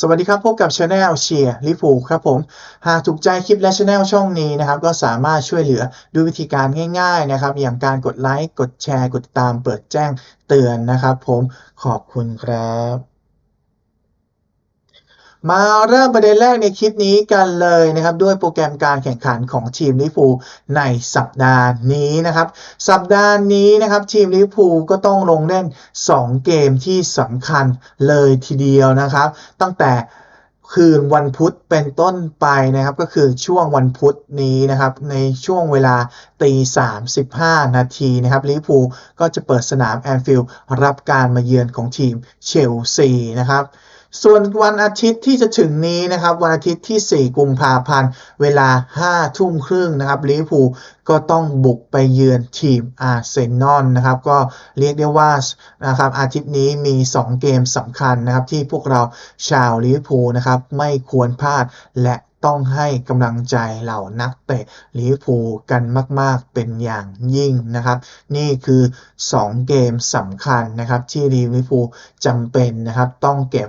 สวัสดีครับ พบกับช anel เชียร์ลิฟูครับผม หากถูกใจคลิปและช anel ช่องนี้นะครับ ก็สามารถช่วยเหลือด้วยวิธีการง่าย ๆนะครับ อย่างการกดไลค์ กดแชร์ กดติดตามเปิดแจ้งเตือนนะครับผมขอบคุณครับ มาเริ่มประเด็นแรกในคลิปนี้กันเลยนะครับด้วยโปรแกรมการแข่งขันของทีมลิฟูในสัปดาห์นี้นะครับ สัปดาห์นี้นะครับทีมลิเวอร์พูก็ต้องลงเล่น 2 เกมที่สำคัญเลยทีเดียวนะครับ ตั้งแต่คืนวันพุธเป็นต้นไปนะครับก็คือช่วงวันพุธนี้นะครับในช่วงเวลาตี35นาทีนะครับลิพูก็จะเปิดสนามแอนฟิลด์รับการมาเยือนของทีมเชลซีนะครับ ส่วนวันอาทิตย์ที่จะถึงนี้นะครับวันอาทิตย์ที่ 4 กุมภาพันธ์ เวลา 5 ทุ่มครึ่งนะครับลิเวอร์พูลก็ต้องบุกไปเยือนทีมอาร์เซนอลนะครับ ก็เรียกได้ว่านะครับอาทิตย์นี้มี 2 เกมสำคัญนะครับที่พวกเราชาวลิเวอร์พูลนะครับไม่ควรพลาดและต้องให้กำลังใจเหล่านักเตะลิเวอร์พูลกันมาก ๆ เป็นอย่างยิ่งนะครับ นี่คือ 2 เกมสำคัญนะครับที่ลิเวอร์พูลจำเป็นนะครับ ต้องเก็บ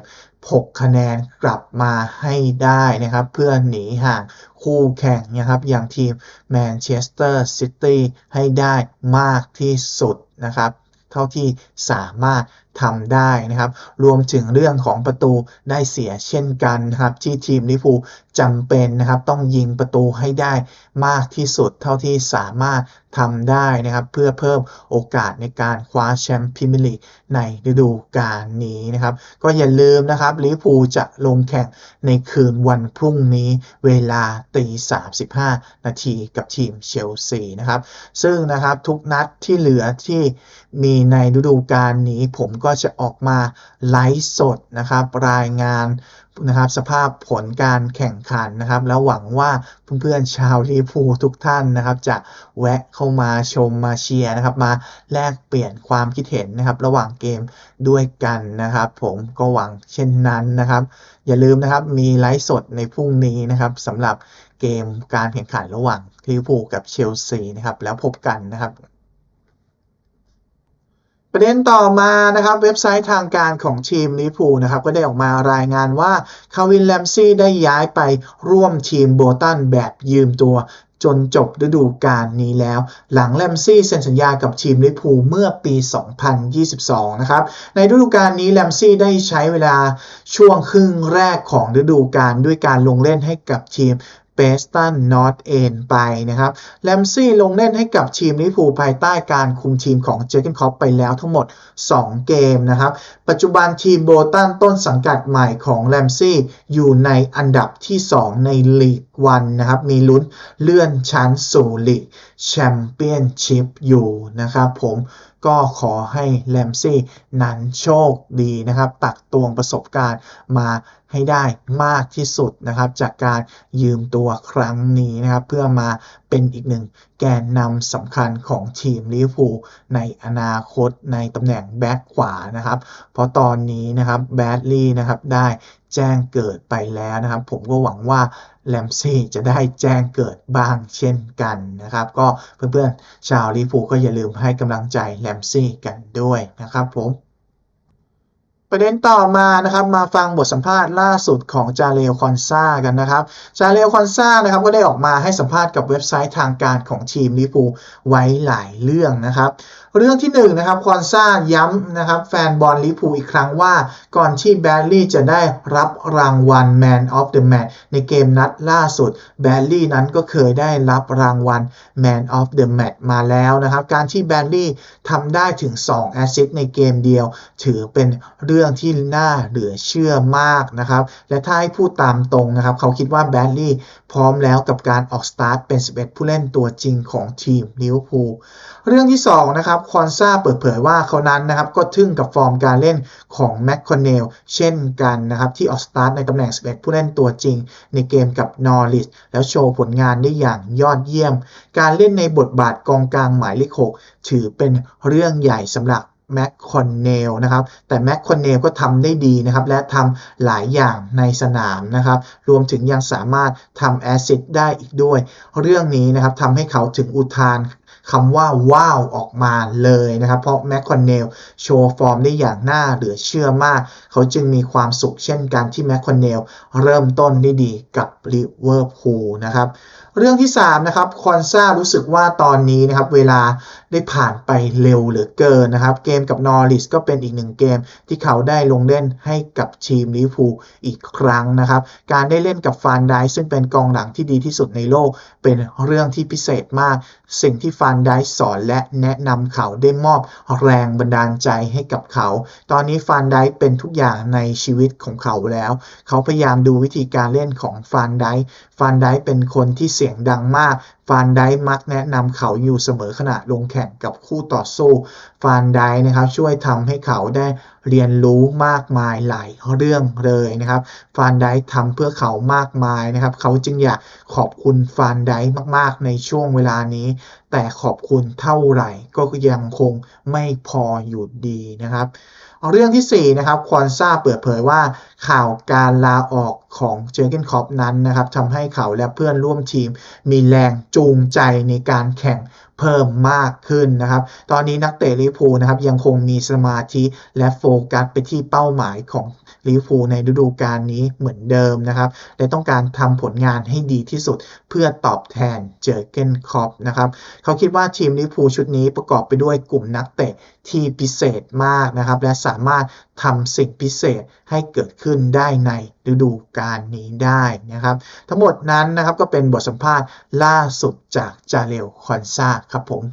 6 คะแนนกลับมาให้ได้นะครับ เพื่อหนีห่างคู่แข่งนะครับ อย่างทีมแมนเชสเตอร์ซิตี้ให้ได้มากที่สุดนะครับ เท่าที่สามารถทำได้นะครับ รวมถึงเรื่องของประตูได้เสียเช่นกันนะครับ ที่ทีมลิฟู จำเป็นนะครับต้องยิงประตูให้ได้มากที่สุดเท่าที่สามารถทำได้นะครับเพื่อเพิ่มโอกาสในการคว้าแชมป์พรีเมียร์ลีกในฤดูกาลนี้นะครับก็อย่าลืมนะครับลิเวอร์พูลจะลงแข่งในคืนวันพรุ่งนี้เวลาตี35 นาทีกับทีมเชลซีนะครับซึ่งนะครับทุกนัดที่เหลือที่มีในฤดูกาลนี้ผมก็จะออกมาไลฟ์สดนะครับรายงาน นะครับสภาพผลการแข่งขันนะครับ แล้วหวังว่าเพื่อนๆชาวลิเวอร์พูทุกท่านนะครับ จะแวะเข้ามาชมมาเชียร์นะครับ มาแลกเปลี่ยนความคิดเห็นนะครับ ระหว่างเกมด้วยกันนะครับ ผมก็หวังเช่นนั้นนะครับ อย่าลืมนะครับมีไลฟ์สดในพรุ่งนี้นะครับสำหรับเกมการแข่งขันระหว่างลิเวอร์พูกับเชลซีนะครับ แล้วพบกันนะครับ ประเด็นต่อมานะครับเว็บไซต์ทางการของทีมลิพูนะครับก็ได้ออกมารายงานว่าคาวินแลมซี่ได้ย้ายไปร่วมทีมโบตันแบบยืมตัวจนจบฤดูกาลนี้แล้ว หลังแลมซี่เซ็นสัญญากับทีมลิพูเมื่อปี 2022 นะครับ ในฤดูกาลนี้แลมซี่ได้ใช้เวลาช่วงครึ่งแรกของฤดูกาลด้วยการลงเล่นให้กับทีม เบสตันนอตเอนไปนะครับแลมซี่ลงเล่นให้กับทีมลิเวอร์พูลภายใต้การคุมทีมของเจอร์เกนคอปไปแล้วทั้งหมด 2 เกมนะครับปัจจุบันทีมโบตันต้นสังกัดใหม่ของแลมซี่อยู่ในอันดับที่ 2 ในลีกวันนะครับ มีลุ้นเลื่อนชั้นสู่ลีกแชมเปี้ยนชิพอยู่นะครับผมก็ขอให้แลมซี่นั้นโชคดีนะครับ ตักตวงประสบการณ์มาให้ได้มากที่สุดนะครับ จากการยืมตัวครั้งนี้นะครับ เพื่อมาเป็นอีกหนึ่งแกนนำสำคัญของทีมลิเวอร์พูลในอนาคตในตำแหน่งแบ็คขวานะครับ เพราะตอนนี้นะครับแบดลี่นะครับได้แจ้งเกิดไปแล้วนะครับ ผมก็หวังว่าแลมซี่จะได้แจ้งเกิดบ้างเช่นกันนะครับ ก็เพื่อนๆชาวลิเวอร์พูลก็อย่าลืมให้กำลังใจแลมซี่กันด้วยนะครับผม ประเด็นต่อมานะครับมาฟังบทสัมภาษณ์ล่าสุดของจาเรลคอนซากันนะครับจาเรลคอนซานะครับก็ได้ออกมาให้สัมภาษณ์กับเว็บไซต์ทางการของทีมลิปูไว้หลายเรื่องนะครับ เรื่องที่1นนะครับคอนซาย้ำนะครับแฟนบอลลิเวอร์พูอีกครั้งว่า ก่อนที่แบดลี่จะได้รับรางวัล Man of the Match ในเกมนัดล่าสุด แบดลี่นั้นก็เคยได้รับรางวัล Man of the Match มาแล้วนะครับ การที่แบดลี่ทำได้ถึง 2 แอสซิสในเกมเดียว ถือเป็นเรื่องที่น่าเหลือเชื่อมากนะครับ และถ้าให้พูดตามตรงนะครับ เขาคิดว่าแบดลี่พร้อมแล้วกับการออกสตาร์ทเป็น 11 ผู้เล่นตัวจริงของทีมลิเวอร์พูลเรื่องที่2นะครับคอนซาเปิดเผยว่าเขานั้นนะครับก็ทึ่งกับฟอร์มการเล่นของแม็กคอนเนลเช่นกันนะครับที่ออกสตาร์ทในตำแหน่ง 11 ผู้เล่นตัวจริง ในเกมกับนอริสแล้วโชว์ผลงานได้อย่างยอดเยี่ยม การเล่นในบทบาทกองกลางหมายเลข 6 ถือเป็นเรื่องใหญ่สำหรับแม็กคอนเนลนะครับ แต่แม็กคอนเนลก็ทำได้ดีนะครับ และทำหลายอย่างในสนามนะครับ รวมถึงยังสามารถทำแอซิดได้อีกด้วย เรื่องนี้นะครับทำให้เขาถึงอุทาน คำว่าว้าวออกมาเลยนะครับ เพราะแมคคอนเนลโชว์ฟอร์มได้อย่างน่าเหลือเชื่อมาก เขาจึงมีความสุขเช่นกันที่แมคคอนเนลเริ่มต้นได้ดีกับลิเวอร์พูลนะครับ เรื่องที่3นะครับคอนซารู้สึกว่าตอนนี้นะครับเวลาได้ผ่านไปเร็วเหลือเกินนะครับเกมกับนอริสก็เป็นอีกหนึ่งเกมที่เขาได้ลงเล่นให้กับทีมลิเวอร์พูลอีกครั้งนะครับการได้เล่นกับฟานไดซึ่งเป็นกองหลังที่ดีที่สุดในโลก เป็นเรื่องที่พิเศษมาก สิ่งที่ฟานไดสอนและแนะนำเขาได้มอบแรงบันดาลใจให้กับเขา ตอนนี้ฟานไดเป็นทุกอย่างในชีวิตของเขาแล้ว เขาพยายามดูวิธีการเล่นของฟานไดฟานไดเป็นคนที่สียงดังมาก ฟานไดมักแนะนำเขาอยู่เสมอขณะลงแข่งกับคู่ต่อสู้ ฟานไดนะครับช่วยทำให้เขาได้เรียนรู้มากมายหลายเรื่องเลยนะครับ ฟานไดทำเพื่อเขามากมายนะครับ เขาจึงอยากขอบคุณฟานไดมากๆในช่วงเวลานี้ แต่ขอบคุณเท่าไหร่ก็ยังคงไม่พออยู่ดีนะครับเรื่องที่ 4 นะครับ ควอนซ่าเปิดเผยว่าข่าวการลาออกของเจอร์เกนคอปนั้นนะครับทำให้เขาและเพื่อนร่วมทีมมีแรงจูงใจในการแข่งเพิ่มมากขึ้นนะครับ ตอนนี้นักเตะลิพูนะครับยังคงมีสมาธิและโฟกัสไปที่เป้าหมายของลิพูในฤดูกาลนี้เหมือนเดิมนะครับ และต้องการทำผลงานให้ดีที่สุดเพื่อตอบแทนเจอเกนคอปนะครับ เขาคิดว่าทีมลิพูชุดนี้ประกอบไปด้วยกลุ่มนักเตะที่พิเศษมากนะครับ และสามารถ ทำสิ่งพิเศษให้เกิดขึ้นได้ในฤดูกาลนี้ได้นะครับ ทั้งหมดนั้นนะครับก็เป็นบทสัมภาษณ์ล่าสุดจากจาเรลคอนซาครับผม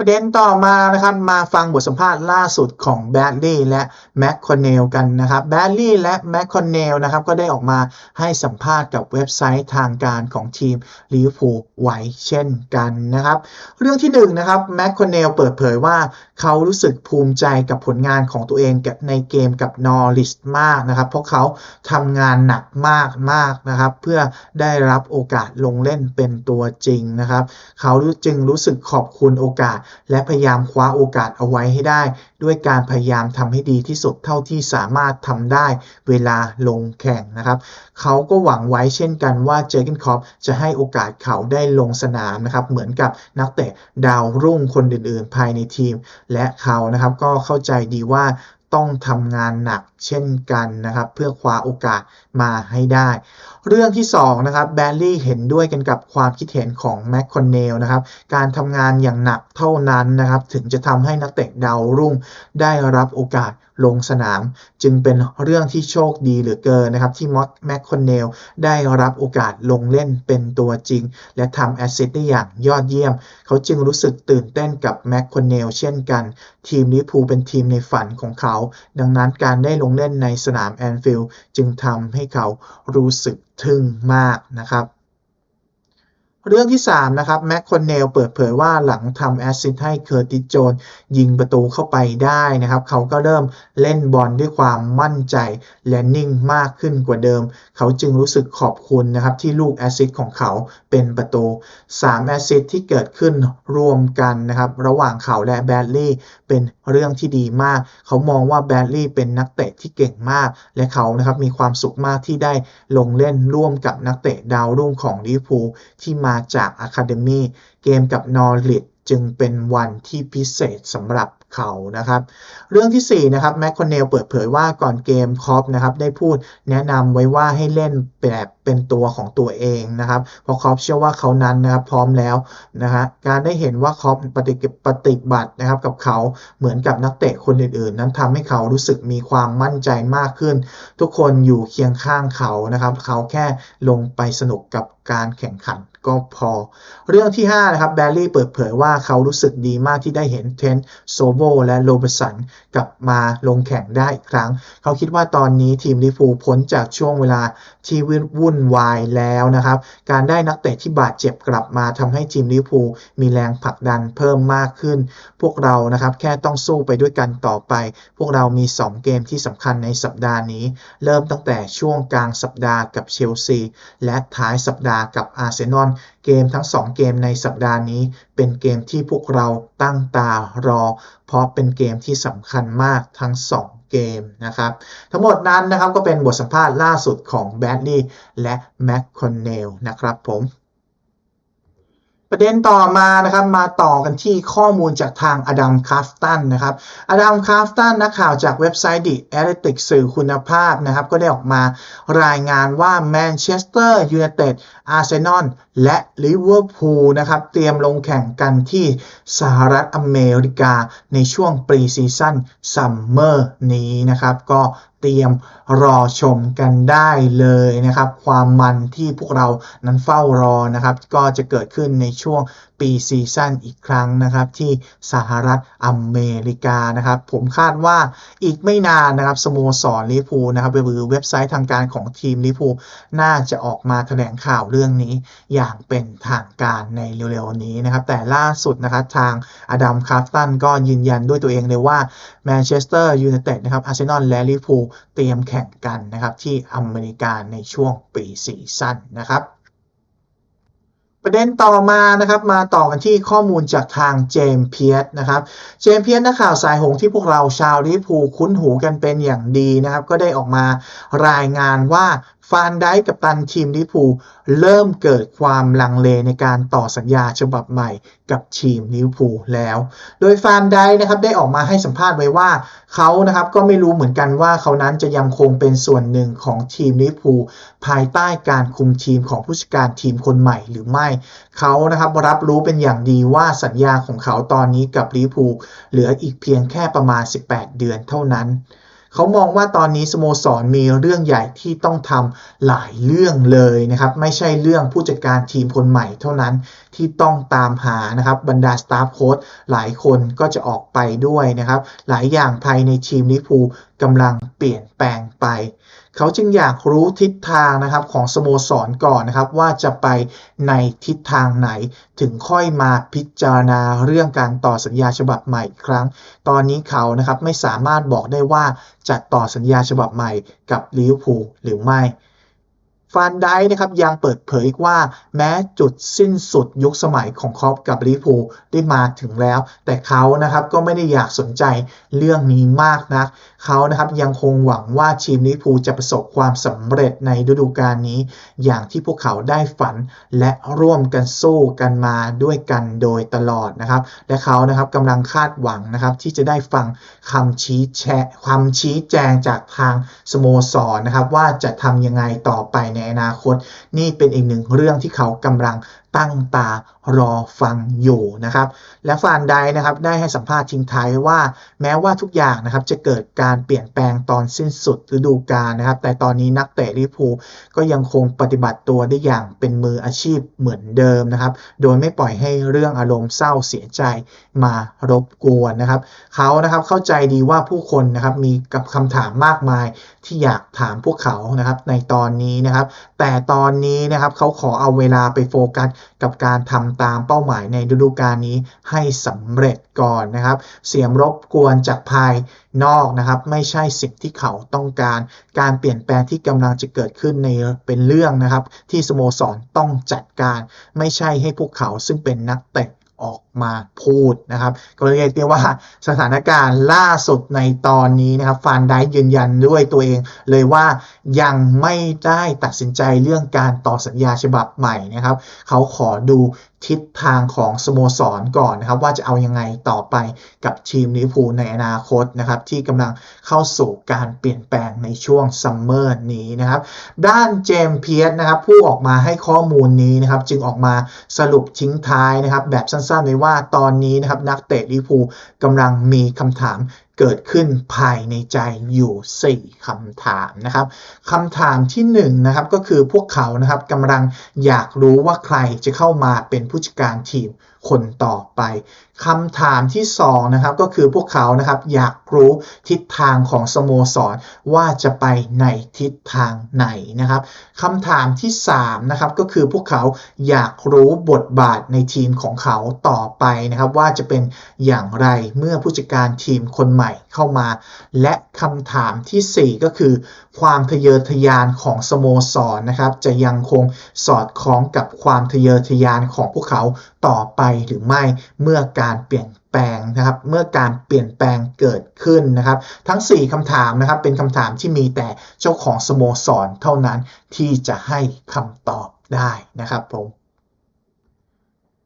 ประเด็นต่อมานะครับมาฟังบทสัมภาษณ์ล่าสุดของแบดลี่และแมคคอนเนลกันนะครับแบดลี่และแมคคอนเนลนะครับก็ได้ออกมาให้สัมภาษณ์กับเว็บไซต์ทางการของทีมลิเวอร์พูลไว้เช่นกันนะครับ เรื่องที่1นนะครับแมคคอนเนลเปิดเผยว่า เขารู้สึกภูมิใจกับผลงานของตัวเองกับในเกมกับนอริสมากนะครับ เพราะเขาทำงานหนักมากมากนะครับ เพื่อได้รับโอกาสลงเล่นเป็นตัวจริงนะครับ เขาจึงรู้สึกขอบคุณโอกาส และพยายามคว้าโอกาสเอาไว้ให้ได้ด้วยการพยายามทำให้ดีที่สุดเท่าที่สามารถทำได้เวลาลงแข่งนะครับเขาก็หวังไว้เช่นกันว่าเจอร์กินคอปจะให้โอกาสเขาได้ลงสนามนะครับเหมือนกับนักเตะดาวรุ่งคนอื่นๆ ภายในทีม และเขานะครับก็เข้าใจดีว่าต้องทำงานหนักเช่นกันนะครับเพื่อคว้าโอกาสมาให้ได้ เรื่องที่2นะครับแบลลี่เห็นด้วยกันกับความคิดเห็นของแมคคอนเนลนะครับการทำงานอย่างหนักเท่านั้นนะครับถึงจะทำให้นักเตะดาวรุ่งได้รับโอกาสลงสนาม จึงเป็นเรื่องที่โชคดีเหลือเกินนะครับที่มอสแมคคอนเนลได้รับโอกาสลงเล่นเป็นตัวจริง และทำแอสซิสต์ได้อย่างยอดเยี่ยม เขาจึงรู้สึกตื่นเต้นกับแมคคอนเนลเช่นกัน ทีมลิเวอร์พูลเป็นทีมในฝันของเขา ดังนั้นการได้ลงงเล่นในสนามแอนฟิลด์จึงทำให้เขารู้สึกทึ่งมากนะครับ เรื่องที่ 3 นะครับ แมคคอนเนลเปิดเผยว่าหลังทำแอสซิสต์ให้เคอร์ติสโจนยิงประตูเข้าไปได้นะครับ เขาก็เริ่มเล่นบอลด้วยความมั่นใจและนิ่งมากขึ้นกว่าเดิม เขาจึงรู้สึกขอบคุณนะครับ ที่ลูกแอสซิสต์ของเขาเป็นประตู 3 แอสซิสต์ที่เกิดขึ้นรวมกันนะครับ ระหว่างเขาและแบดลี่เป็นเรื่องที่ดีมาก เขามองว่าแบดลี่เป็นนักเตะที่เก่งมาก และเขานะครับมีความสุขมากที่ได้ลงเล่นร่วมกับนักเตะดาวรุ่งของลิเวอร์พูลที่มาจากอะคาเดมีเกมกับนอริทจึงเป็นวันที่พิเศษสำหรับเขานะครับ เรื่องที่ 4 นะครับแมคคอนเนลเปิดเผยว่าก่อนเกมคอปนะครับได้พูดแนะนำไว้ว่าให้เล่นแบบเป็นตัวของตัวเองนะครับ เพราะคอปเชื่อว่าเขานั้นนะครับพร้อมแล้วนะฮะการได้เห็นว่าคอปปฏิปฏิบัตินะครับกับเขาเหมือนกับนักเตะคนอื่นๆ นั้นทำให้เขารู้สึกมีความมั่นใจมากขึ้น ทุกคนอยู่เคียงข้างเขานะครับ เขาแค่ลงไปสนุกกับการแข่งขัน ก็พอ เรื่องที่ 5 นะครับแบลลี่เปิดเผยว่าเขารู้สึกดีมากที่ได้เห็นเทนโซโบและโรเบสันกลับมาลงแข่งได้อีกครั้ง เขาคิดว่าตอนนี้ทีมลิเวอร์พูพ้นจากช่วงเวลาที่วุ่นวายแล้วนะครับ การได้นักเตะที่บาดเจ็บกลับมาทำให้ทีมลิเวอร์พูมีแรงผลักดันเพิ่มมากขึ้น พวกเรานะครับแค่ต้องสู้ไปด้วยกันต่อไป พวกเรามี 2 เกมที่สำคัญในสัปดาห์นี้ เริ่มตั้งแต่ช่วงกลางสัปดาห์กับเชลซีและท้ายสัปดาห์กับอาร์เซนอลเกมทั้ง 2 เกมในสัปดาห์นี้ เป็นเกมที่พวกเราตั้งตารอ เพราะเป็นเกมที่สำคัญมากทั้ง 2 เกมนะครับ ทั้งหมดนั้นนะครับก็เป็นบทสัมภาษณ์ล่าสุดของแบดลี่และแมคคอนเนลนะครับผมประเด็นต่อมานะครับมาต่อกันที่ข้อมูลจากทางอดัมคาฟตันนะครับอดัมคาฟตันนักข่าวจากเว็บไซต์ The Athletic สื่อคุณภาพนะครับ ก็ได้ออกมารายงานว่าแมนเชสเตอร์ยูไนเต็ดอาร์เซนอล และลิเวอร์พูลนะครับ เตรียมลงแข่งกันที่สหรัฐอเมริกาในช่วงปรีซีซั่นซัมเมอร์นี้นะครับ ก็เตรียมรอชมกันได้เลยนะครับ ความมันที่พวกเรานั้นเฝ้ารอนะครับ ก็จะเกิดขึ้นในช่วงปีซีซั่นอีกครั้งนะครับ ที่สหรัฐอเมริกานะครับ ผมคาดว่าอีกไม่นานนะครับสโมสรลิเวอร์พูลนะครับหรือเว็บไซต์ทางการของทีมลิเวอร์พูลน่าจะออกมาแถลงข่าวเรื่องนี้อย่างเป็นทางการในเร็วๆนี้นะครับ แต่ล่าสุดนะครับทางอดัมคาฟตันก็ยืนยันด้วยตัวเองเลยว่าแมนเชสเตอร์ยูไนเต็ดนะครับอาร์เซนอลและลิเวอร์พูลเตรียมแข่งกันนะครับที่อเมริกาในช่วงปีซีซั่นนะครับประเด็นต่อมานะครับมาต่อกันที่ข้อมูลจากทางเจมส์เพียสนะครับเจมส์เพียสนักข่าวสายหงที่พวกเราชาวลิเวอร์พูคุ้นหูกันเป็นอย่างดีนะครับ ก็ได้ออกมารายงานว่า ฟานได้กับตันทีมลิพูเริ่มเกิดความลังเลในการต่อสัญญาฉบับใหม่กับทีมลิวอร์พูลแล้ว โดยฟานได้นะครับได้ออกมาให้สัมภาษณ์ไว้ว่าเขานะครับก็ไม่รู้เหมือนกันว่าเขานั้นจะยังคงเป็นส่วนหนึ่งของทีมลิวอร์พูลภายใต้การคุมทีมของผู้จัดการทีมคนใหม่หรือไม่ เขานะครับรับรู้เป็นอย่างดีว่าสัญญาของเขาตอนนี้กับลิพูเหลืออีกเพียงแค่ประมาณ 18 เดือนเท่านั้น เขามองว่าตอนนี้สโมสรมีเรื่องใหญ่ที่ต้องทำหลายเรื่องเลยนะครับ ไม่ใช่เรื่องผู้จัดการทีมคนใหม่เท่านั้นที่ต้องตามหานะครับบรรดาสตาฟโค้ชหลายคนก็จะออกไปด้วยนะครับ หลายอย่างภายในทีมลิเวอร์พูกำลังเปลี่ยนแปลงไป เขาจึงอยากรู้ทิศทางนะครับของสโมสรก่อนนะครับว่าจะไปในทิศทางไหน ถึงค่อยมาพิจารณาเรื่องการต่อสัญญาฉบับใหม่อีกครั้ง ตอนนี้เขานะครับไม่สามารถบอกได้ว่าจะต่อสัญญาฉบับใหม่กับลิเวอร์พูลหรือไม่ ฟานไดนะครับยังเปิดเผยว่าแม้จุดสิ้นสุดยุคสมัยของครอปกับลิพูได้มาถึงแล้ว แต่เขานะครับก็ไม่ได้อยากสนใจเรื่องนี้มากนักเขานะครับยังคงหวังว่าทีมลิพูจะประสบความสำเร็จในฤดูกาลนี้ อย่างที่พวกเขาได้ฝันและร่วมกันสู้กันมาด้วยกันโดยตลอดนะครับ และเขานะครับกำลังคาดหวังนะครับที่จะได้ฟังคำชี้แชความชี้แจงจากทางสโมสรนะครับว่าจะทำยังไงต่อไปในอนาคต นี่เป็นอีกหนึ่งเรื่องที่เขากำลังตั้งตารอฟังอยู่นะครับ และฟานไดนะครับได้ให้สัมภาษณ์ทิ้งท้ายว่าแม้ว่าทุกอย่างนะครับจะเกิดการเปลี่ยนแปลงตอนสิ้นสุดฤดูกาลนะครับ แต่ตอนนี้นักเตะลิพูก็ยังคงปฏิบัติตัวได้อย่างเป็นมืออาชีพเหมือนเดิมนะครับ โดยไม่ปล่อยให้เรื่องอารมณ์เศร้าเสียใจมารบกวนนะครับ เขานะครับเข้าใจดีว่าผู้คนนะครับมีกับคำถามมากมายที่อยากถามพวกเขานะครับในตอนนี้นะครับ แต่ตอนนี้นะครับเขาขอเอาเวลาไปโฟกัสกับการทำตามเป้าหมายในฤดูกาลนี้ให้สำเร็จก่อนนะครับ เสียงรบกวนจากภายนอกนะครับ ไม่ใช่สิ่งที่เขาต้องการ การเปลี่ยนแปลงที่กำลังจะเกิดขึ้นในเป็นเรื่องนะครับ ที่สโมสรต้องจัดการ ไม่ใช่ให้พวกเขาซึ่งเป็นนักเตะออก มาพูดนะครับ ก็เรียกได้ว่าสถานการณ์ล่าสุดในตอนนี้นะครับฟานได้ยืนยันด้วยตัวเอง เลยว่ายังไม่ได้ตัดสินใจเรื่องการต่อสัญญาฉบับใหม่นะครับ เขาขอดูทิศทางของสโมสรก่อนนะครับ ว่าจะเอายังไงต่อไปกับทีมลิเวอร์พูลในอนาคตนะครับ ที่กำลังเข้าสู่การเปลี่ยนแปลงในช่วงซัมเมอร์นี้นะครับ ด้านเจมส์เพียสนะครับผู้ออกมาให้ข้อมูลนี้นะครับ จึงออกมาสรุปทิ้งท้ายนะครับ แบบสั้นๆไว้ว่าตอนนี้นะครับนักเตะลิพูกำลังมีคำถามเกิดขึ้นภายในใจอยู่ 4คำถามนะครับคำถามที่1นงนะครับก็คือพวกเขานะครับกำลังอยากรู้ว่าใครจะเข้ามาเป็นผู้จัดการทีมคนต่อไปคำถามที่2นะครับก็คือพวกเขานะครับอยากรู้ทิศทางของสโมสรว่าจะไปในทิศทางไหนนะครับคำถามที่3นะครับก็คือพวกเขาอยากรู้บทบาทในทีมของเขาต่อไปนะครับว่าจะเป็นอย่างไรเมื่อผู้จัดการทีมคนใหม่เข้ามา และคำถามทีสี่4 ก็คือ ความทะเยอทะยานของสโมสรนนะครับ จะยังคงสอดคล้องกับความทะเยอทะยานของพวกเขาต่อไปหรือไม่เมื่อการเปลี่ยนแปลงนะครับ เมื่อการเปลี่ยนแปลงเกิดขึ้นนะครับ ทั้ง 4คำถามนะครับ เป็นคำถามที่มีแต่เจ้าของสโมสรเท่านั้นที่จะให้คำตอบได้นะครับผม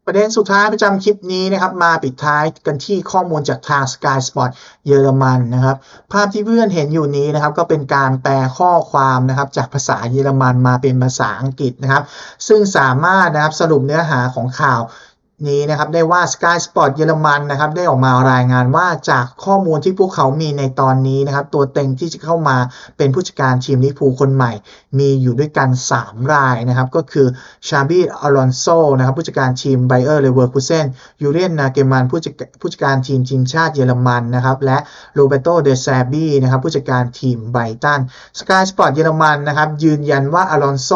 ประเวอร์พูลกำลังมีคำถามเกิดขึ้นภายในใจอยู่4คำถามนะครับประเด็นสุดท้ายประจำคลิปนี้นะครับมาปิดท้ายกันที่ข้อมูลจากทาง Sky Sport เยอรมันนะครับ ภาพที่เพื่อนเห็นอยู่นี้นะครับ ก็เป็นการแปลข้อความนะครับ จากภาษาเยอรมันมาเป็นภาษาอังกฤษนะครับ ซึ่งสามารถนะครับสรุปเนื้อหาของข่าว นี้นะครับได้ว่า Sky Sport เยอรมันนะครับได้ออกมารายงานว่าจากข้อมูลที่พวกเขามีในตอนนี้นะครับตัวเต็งที่จะเข้ามาเป็นผู้จัดการทีมลิเวอร์พูลคนใหม่ มีอยู่ด้วยกัน 3 รายนะครับก็คือชาบีอลอนโซนะครับผู้จัดการทีมไบเออร์เลเวอร์คูเซนยูเรียนนาเกมันผู้จัดผู้จัดการทีมทีมชาติเยอรมันนะครับและโรเบโตเดซาบีนะครับผู้จัดการทีมไบตันสกายสปอร์ตเยอรมันนะครับยืนยันว่าอลอนโซ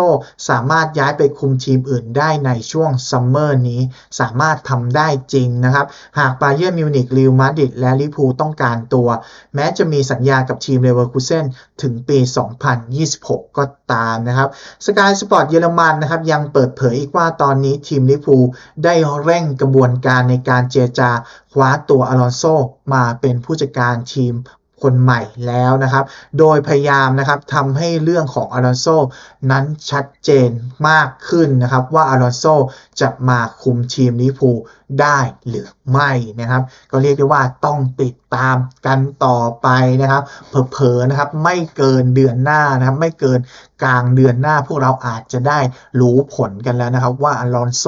สามารถย้ายไปคุมทีมอื่นได้ในช่วงซัมเมอร์นี้สามารถทำได้จริงนะครับ หากบาเยิร์มิวนิกลิวมาดริดและลิพูต้องการตัว แม้จะมีสัญญากับทีมเลเวอร์คูเซนถึงปี 2026 ก็ตามนะครับสกายสปอร์ตเยอรมันนะครับยังเปิดเผยอีกว่าตอนนี้ทีมลิพูได้เร่งกระบวนการในการเจรจาคว้าตัวอลอนโซมาเป็นผู้จัดการทีม คนใหม่แล้วนะครับ โดยพยายามนะครับทำให้เรื่องของอลอนโซนั้นชัดเจนมากขึ้นนะครับ ว่าอลอนโซจะมาคุมทีมลิพูได้หรือไม่นะครับ ก็เรียกได้ว่าต้องติดตามกันต่อไปนะครับ เผลอๆนะครับไม่เกินเดือนหน้านะครับ ไม่เกินกลางเดือนหน้าพวกเราอาจจะได้รู้ผลกันแล้วนะครับ ว่าอลอนโซ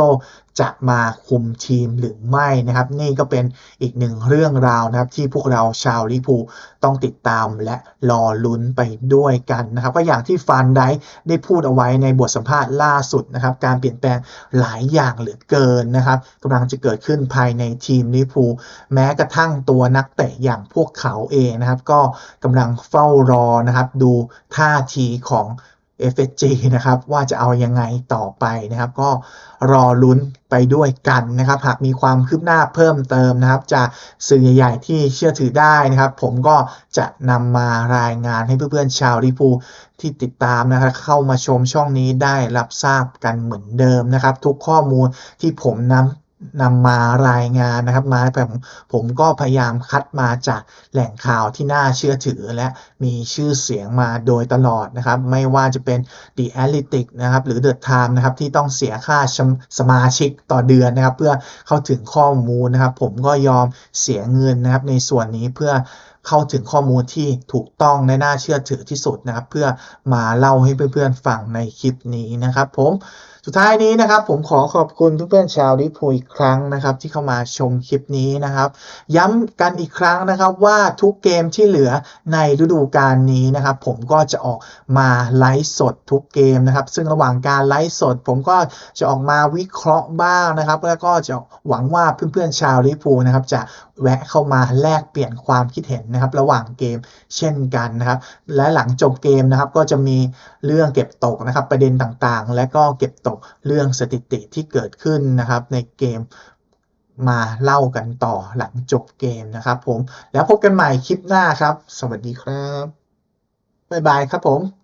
จะมาคุมทีมหรือไม่นะครับ นี่ก็เป็นอีกหนึ่งเรื่องราวนะครับ ที่พวกเราชาวลิพูต้องติดตามและรอลุ้นไปด้วยกันนะครับ ก็อย่างที่ฟันไดได้พูดเอาไว้ในบทสัมภาษณ์ล่าสุดนะครับ การเปลี่ยนแปลงหลายอย่างเหลือเกินนะครับกำลังจะเกิดขึ้นภายในทีมลิพูแม้กระทั่งตัวนักเตะอย่างพวกเขาเองนะครับ ก็กำลังเฝ้ารอนะครับ ดูท่าทีของ FSG นะครับว่าจะเอายังไงต่อไปนะครับ ก็รอลุ้นไปด้วยกันนะครับ หากมีความคืบหน้าเพิ่มเติมนะครับ จากสื่อใหญ่ๆที่เชื่อถือได้นะครับ ผมก็จะนำมารายงานให้เพื่อนๆชาวลิพูที่ติดตามนะครับ เข้ามาชมช่องนี้ได้รับทราบกันเหมือนเดิมนะครับ ทุกข้อมูลที่ผมนำ นำมารายงานนะครับมาผมผมก็พยายามคัดมาจากแหล่งข่าวที่น่าเชื่อถือและมีชื่อเสียงมาโดยตลอดนะครับ ไม่ว่าจะเป็น The Athletic นะครับหรือ The Time นะครับที่ต้องเสียค่าสมาชิกต่อเดือนนะครับ เพื่อเข้าถึงข้อมูลนะครับ ผมก็ยอมเสียเงินนะครับ ในส่วนนี้เพื่อเข้าถึงข้อมูลที่ถูกต้องและน่าเชื่อถือที่สุดนะครับ เพื่อมาเล่าให้เพื่อนๆฟังในคลิปนี้นะครับ ผม สุดท้ายนี้นะครับ ผมขอขอบคุณเพื่อนๆชาวลิพูอีกครั้งนะครับ ที่เข้ามาชมคลิปนี้นะครับ ย้ำกันอีกครั้งนะครับว่าทุกเกมที่เหลือในฤดูกาลนี้นะครับ ผมก็จะออกมาไลฟ์สดทุกเกมนะครับ ซึ่งระหว่างการไลฟ์สด ผมก็จะออกมาวิเคราะห์บ้างนะครับ แล้วก็จะหวังว่าเพื่อนๆชาวลิพูนะครับจะ แวะเข้ามาแลกเปลี่ยนความคิดเห็นนะครับ ระหว่างเกมเช่นกันนะครับ และหลังจบเกมนะครับก็จะมีเรื่องเก็บตกนะครับ ประเด็นต่างๆ และก็เก็บตกเรื่องสถิติที่เกิดขึ้นนะครับ ในเกมมาเล่ากันต่อหลังจบเกมนะครับผมแล้วพบกันใหม่คลิปหน้าครับ สวัสดีครับบ๊ายบายครับผม